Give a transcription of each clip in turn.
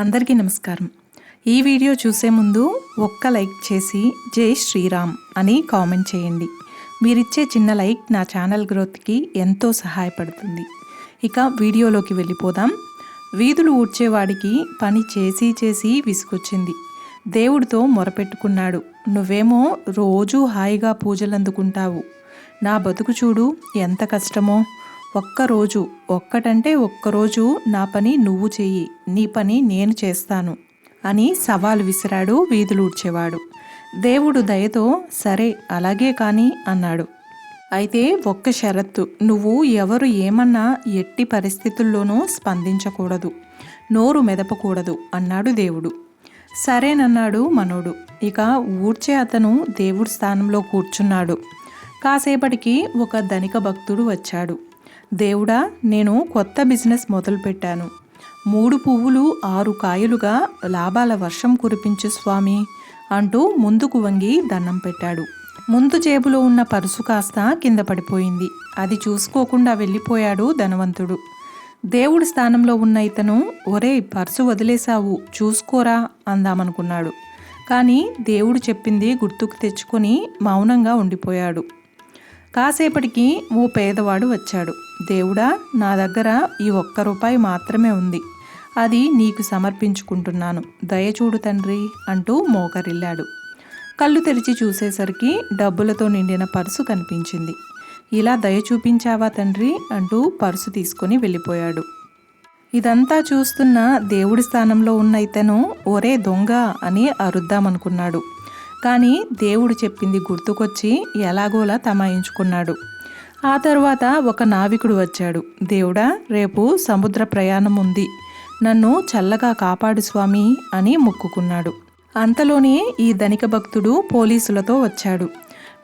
అందరికీ నమస్కారం. ఈ వీడియో చూసే ముందు ఒక్క లైక్ చేసి జై శ్రీరామ్ అని కామెంట్ చేయండి. మీరిచ్చే చిన్న లైక్ నా ఛానల్ గ్రోత్కి ఎంతో సహాయపడుతుంది. ఇక వీడియోలోకి వెళ్ళిపోదాం. వీధులు ఊడ్చేవాడికి పని చేసి చేసి విసుగొచ్చింది. దేవుడితో మొరపెట్టుకున్నాడు. నువ్వేమో రోజూ హాయిగా పూజలు అందుకుంటావు నా బతుకు చూడు ఎంత కష్టమో. ఒక్కరోజు ఒక్కటంటే ఒక్కరోజు నా పని నువ్వు చెయ్యి నీ పని నేను చేస్తాను అని సవాలు విసిరాడు వీధులూడ్చేవాడు దేవుడు దయతో సరే అలాగే కాని అన్నాడు. అయితే ఒక్క షరత్తు నువ్వు ఎవరు ఏమన్నా ఎట్టి పరిస్థితుల్లోనూ స్పందించకూడదు నోరు మెదపకూడదు అన్నాడు దేవుడు. సరేనన్నాడు మనోడు ఇక ఊడ్చే అతను దేవుడి స్థానంలో కూర్చున్నాడు. కాసేపటికి ఒక ధనిక భక్తుడు వచ్చాడు. దేవుడా నేను కొత్త బిజినెస్ మొదలుపెట్టాను. మూడు పువ్వులు ఆరు కాయలుగా లాభాల వర్షం కురిపించు స్వామి అంటూ ముందుకు వంగి దండం పెట్టాడు. ముందు జేబులో ఉన్న పరుసు కాస్త కింద పడిపోయింది. అది చూసుకోకుండా వెళ్ళిపోయాడు ధనవంతుడు. దేవుడి స్థానంలో ఉన్న ఇతను ఒరే పర్సు వదిలేశావు చూసుకోరా అందామనుకున్నాడు. కానీ దేవుడు చెప్పింది గుర్తుకు తెచ్చుకొని మౌనంగా ఉండిపోయాడు. కాసేపటికి ఓ పేదవాడు వచ్చాడు. దేవుడా నా దగ్గర ఈ ఒక్క రూపాయి మాత్రమే ఉంది. అది నీకు సమర్పించుకుంటున్నాను. దయచూడు తండ్రి అంటూ మోకరిల్లాడు. కళ్ళు తెరిచి చూసేసరికి డబ్బులతో నిండిన పర్సు కనిపించింది. ఇలా దయ చూపించావా తండ్రి అంటూ పర్సు తీసుకొని వెళ్ళిపోయాడు. ఇదంతా చూస్తున్న దేవుడి స్థానంలో ఉన్న ఇతను ఒరే దొంగ అని అరుద్దామనుకున్నాడు. కానీ దేవుడు చెప్పింది గుర్తుకొచ్చి ఎలాగోలా తమాయించుకున్నాడు. ఆ తర్వాత ఒక నావికుడు వచ్చాడు. దేవుడా రేపు సముద్ర ప్రయాణం ఉంది నన్ను చల్లగా కాపాడు స్వామి అని మొక్కుకున్నాడు. అంతలోనే ఈ ధనిక భక్తుడు పోలీసులతో వచ్చాడు.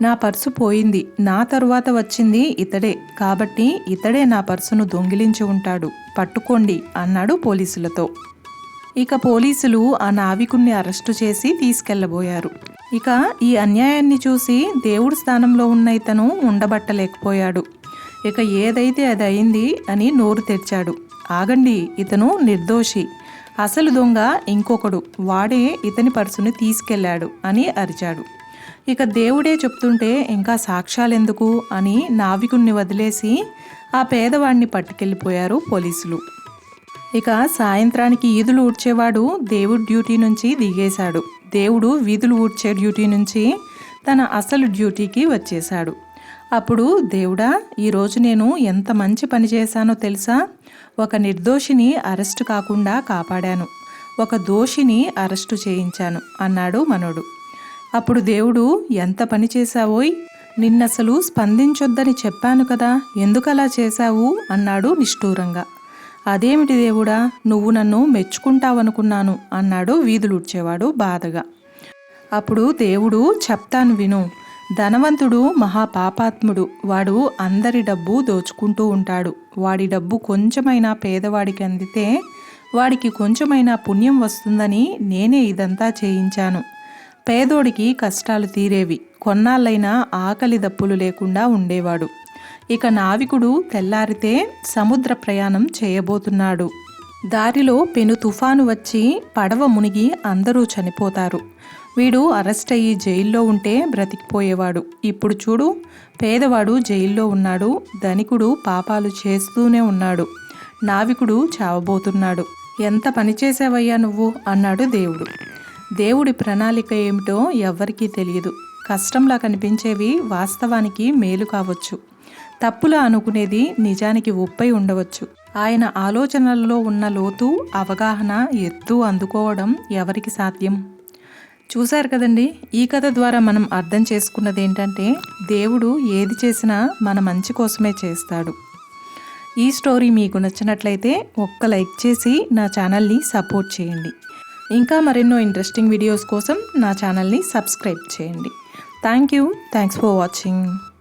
నా పర్సు పోయింది. నా తరువాత వచ్చింది ఇతడే. కాబట్టి ఇతడే నా పర్సును దొంగిలించి ఉంటాడు. పట్టుకోండి అన్నాడు పోలీసులతో. ఇక పోలీసులు ఆ నావికుణ్ణి అరెస్టు చేసి తీసుకెళ్ళబోయారు ఇక ఈ అన్యాయాన్ని చూసి దేవుడి స్థానంలో ఉన్న ఇతను ఉండబట్టలేకపోయాడు. ఇక ఏదైతే అది అయింది అని నోరు తెరిచాడు. ఆగండి ఇతను నిర్దోషి. అసలు దొంగ ఇంకొకడు. వాడే ఇతని పర్సుని తీసుకెళ్ళాడు అని అరిచాడు. ఇక దేవుడే చెప్తుంటే ఇంకా సాక్ష్యాలెందుకు అని నావికుణ్ణి వదిలేసి ఆ పేదవాడిని పట్టుకెళ్ళిపోయారు పోలీసులు. ఇక సాయంత్రానికి ఈదులు ఊడ్చేవాడు దేవుడి డ్యూటీ నుంచి దిగేశాడు. దేవుడు వీధులు ఊడ్చే డ్యూటీ నుంచి తన అసలు డ్యూటీకి వచ్చేశాడు. అప్పుడు దేవుడా ఈరోజు నేను ఎంత మంచి పని చేశానో తెలుసా? ఒక నిర్దోషిని అరెస్టు కాకుండా కాపాడాను. ఒక దోషిని అరెస్టు చేయించాను అన్నాడు మనోడు. అప్పుడు దేవుడు ఎంత పని చేశావోయ్? నిన్నసలు స్పందించొద్దని చెప్పాను కదా ఎందుకలా చేశావు? అన్నాడు నిష్ఠూరంగా. అదేమిటి దేవుడా? నువ్వు నన్ను మెచ్చుకుంటావనుకున్నాను అన్నాడు వీధులుడ్చేవాడు బాధగా. అప్పుడు దేవుడు చెప్తాను విను ధనవంతుడు మహాపాపాత్ముడు వాడు అందరి డబ్బు దోచుకుంటూ ఉంటాడు. వాడి డబ్బు కొంచెమైనా పేదవాడికి అందితే వాడికి కొంచెమైనా పుణ్యం వస్తుందని నేనే ఇదంతా చేయించాను. పేదోడికి కష్టాలు తీరేవి కొన్నాళ్ళైనా ఆకలి దప్పులు లేకుండా ఉండేవాడు. ఇక నావికుడు తెల్లారితే సముద్ర ప్రయాణం చేయబోతున్నాడు. దారిలో పెను తుఫాను వచ్చి పడవ మునిగి అందరూ చనిపోతారు. వీడు అరెస్ట్ అయ్యి జైల్లో ఉంటే బ్రతికిపోయేవాడు. ఇప్పుడు చూడు పేదవాడు జైల్లో ఉన్నాడు ధనికుడు పాపాలు చేస్తూనే ఉన్నాడు. నావికుడు చావబోతున్నాడు. ఎంత పనిచేసావయ్యా నువ్వు? అన్నాడు దేవుడు. దేవుడి ప్రణాళిక ఏమిటో ఎవ్వరికీ తెలియదు. కష్టంలా కనిపించేవి వాస్తవానికి మేలు కావచ్చు. తప్పులా అనుకునేది నిజానికి ఉప్పై ఉండవచ్చు. ఆయన ఆలోచనలలో ఉన్న లోతు అవగాహన ఎత్తు అందుకోవడం ఎవరికి సాధ్యం? చూశారు కదండి ఈ కథ ద్వారా మనం అర్థం చేసుకున్నది ఏంటంటే దేవుడు ఏది చేసినా మన మంచి కోసమే చేస్తాడు. ఈ స్టోరీ మీకు నచ్చినట్లయితే ఒక్క లైక్ చేసి నా ఛానల్ని సపోర్ట్ చేయండి. ఇంకా మరెన్నో ఇంట్రెస్టింగ్ వీడియోస్ కోసం నా ఛానల్ని సబ్స్క్రైబ్ చేయండి. Thank you. Thanks for watching.